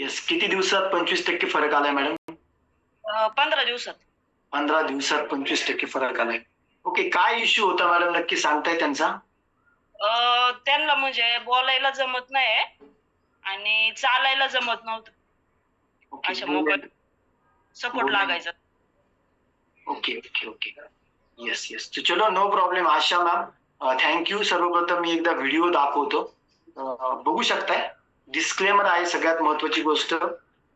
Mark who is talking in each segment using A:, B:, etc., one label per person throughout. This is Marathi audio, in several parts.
A: येस किती दिवसात पंचवीस टक्के फरक आलाय मॅडम
B: पंधरा दिवसात.
A: पंधरा दिवसात पंचवीस टक्के फरक आलाय. ओके काय इश्यू होता मॅडम नक्की सांगताय त्यांचा?
B: त्यांना म्हणजे बोलायला जमत नाही आणि चालायला जमत नव्हतं. अशा मोबाईल सपोर्ट लागायचा.
A: Okay okay okay yes yes चलो no problem Asha ma'am thank you सर्वप्रथम मी एकदा व्हिडिओ दाखवतो. बघू शकताय? डिस्क्लेमर आहे सगळ्यात महत्वाची गोष्ट.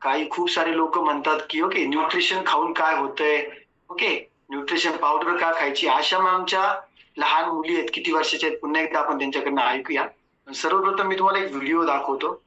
A: काही खूप सारे लोक म्हणतात की ओके न्यूट्रिशन खाऊन काय होतंय? ओके न्यूट्रिशन पावडर का खायची? अशा आमच्या लहान मुली आहेत किती वर्षाच्या आहेत पुन्हा एकदा आपण त्यांच्याकडनं ऐकूया. सर्वप्रथम मी तुम्हाला एक व्हिडिओ दाखवतो.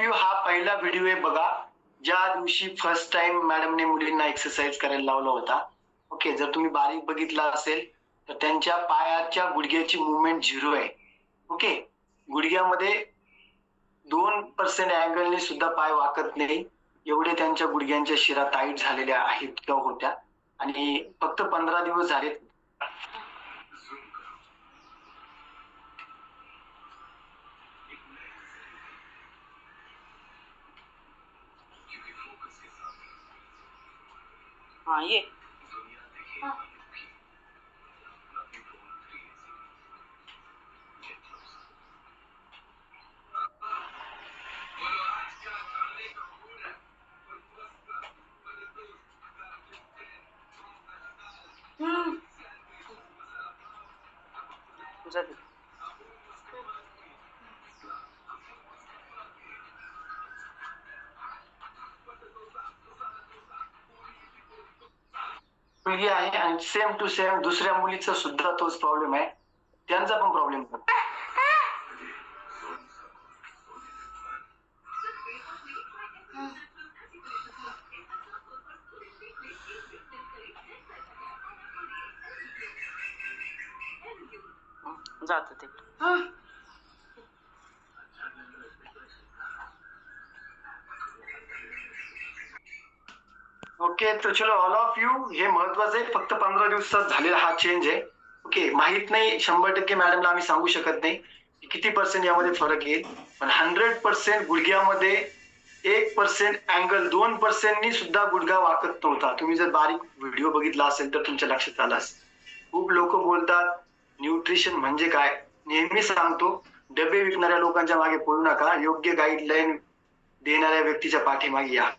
A: ऑफ यू हा पहिला व्हिडिओ आहे बघा ज्या दिवशी फर्स्ट टाइम मॅडमने मुलींना एक्सरसाइज करायला लावला होता. ओके जर तुम्ही बारीक बघितला असेल तर त्यांच्या पायाच्या गुडघ्याची मुवमेंट झिरो आहे. ओके गुडघ्यामध्ये दोन पर्सेंट अँगलने सुद्धा पाय वाकत नाही. एवढे त्यांच्या गुडघ्यांच्या शिरा टाईट झालेल्या आहेत किंवा होत्या. आणि फक्त पंधरा दिवस झालेत.
B: हा ये हम्म.
A: मुलगी आहे आणि सेम टू सेम दुसऱ्या मुलीचा सुद्धा तोच प्रॉब्लेम आहे. त्यांचा पण प्रॉब्लेम
B: जात ते.
A: ओके तर चलो ऑल ऑफ यू हे महत्वाचं आहे. फक्त पंधरा दिवसात झालेला हा चेंज आहे. ओके माहीत नाही शंभर टक्के मॅडमला आम्ही सांगू शकत नाही की किती पर्सेंट यामध्ये फरक येईल. पण हंड्रेड पर्सेंट गुडघ्यामध्ये एक पर्सेंट अँगल दोन पर्सेंटनी सुद्धा गुडघा वाकत नव्हता. तुम्ही जर बारीक व्हिडिओ बघितला असेल तर तुमच्या लक्षात आला असेल. खूप लोक बोलतात न्यूट्रिशन म्हणजे काय? नेहमी सांगतो डबे विकणाऱ्या लोकांच्या मागे पळू नका. योग्य गाईडलाईन देणाऱ्या व्यक्तीच्या पाठीमागे या.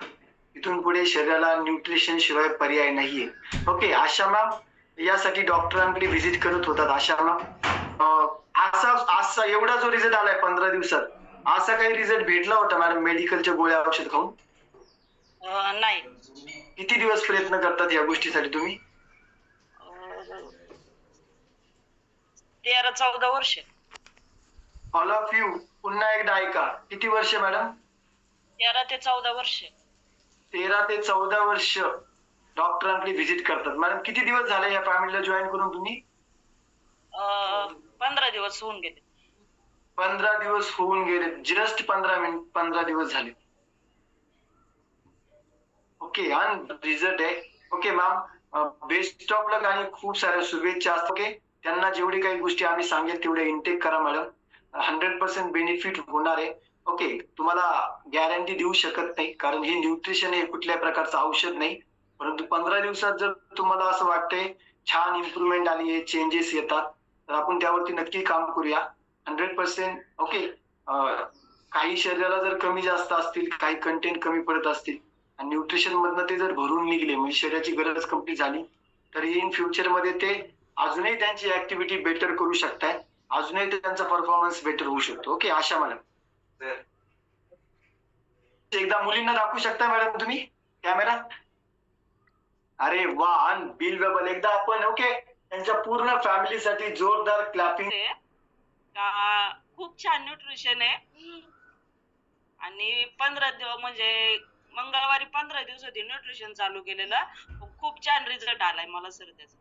A: इथून पुढे शरीराला न्यूट्रिशन शिवाय पर्याय नाहीये. ओके आशा मॅम यासाठी डॉक्टरांकडे व्हिजिट करत होतात आशा मॅम असा असा एवढा जो रिझल्ट आलाय पंधरा दिवसात असा काही रिझल्ट भेटला होता मॅडम मेडिकलच्या गोळ्या औषध खाऊन?
B: नाही.
A: किती दिवस प्रयत्न करतात या गोष्टीसाठी तुम्ही?
B: तेरा चौदा वर्ष.
A: ऑल ऑफ यू पुन्हा एकदा ऐका. किती वर्ष मॅडम
B: तेरा ते चौदा वर्ष.
A: तेरा ते चौदा वर्ष डॉक्टरांकडे व्हिजिट करतात. मॅडम किती दिवस झाले या फॅमिलीला जॉईन करून तुम्ही?
B: पंधरा दिवस होऊन गेले.
A: पंधरा दिवस होऊन गेले. जस्ट पंधरा मिनिट पंधरा दिवस झाले. ओके आणि रिझल्ट आहे okay ma'am best of luck आणि खूप साऱ्या शुभेच्छा. असतात ओके त्यांना जेवढी काही गोष्टी आम्ही सांगेल तेवढे इनटेक करा मॅडम हंड्रेड पर्सेंट बेनिफिट होणार आहे. ओके तुम्हाला गॅरंटी देऊ शकत नाही कारण हे न्यूट्रिशन हे कुठल्या प्रकारचं औषध नाही. परंतु पंधरा दिवसात जर तुम्हाला असं वाटतंय छान इम्प्रुव्हमेंट आली आहे चेंजेस येतात तर आपण त्यावरती नक्की काम करूया. Hundred percent okay. काही शरीराला जर कमी जास्त असतील काही कंटेंट कमी पडत असतील आणि न्यूट्रिशन मधनं ते जर भरून निघले म्हणजे शरीराची गरज कंप्लीट झाली तर इन फ्युचरमध्ये ते अजूनही त्यांची ऍक्टिव्हिटी बेटर करू शकताय. अजूनही त्यांचा परफॉर्मन्स बेटर होऊ शकतो ओके आशा मॅडम एकदा मुलींना दाखवू शकता मॅडम तुम्ही? कॅमेरा? अरे वा अनबिलिव्हेबल एकदा आपण ओके त्यांच्या पूर्ण फॅमिलीसाठी जोरदार क्लॅपिंग
B: खूप छान न्यूट्रिशन आहे. आणि पंधरा दिवस म्हणजे मंगळवारी पंधरा दिवस होती न्यूट्रिशन चालू केलेलं. खूप छान रिझल्ट आलाय मला सर त्याचा.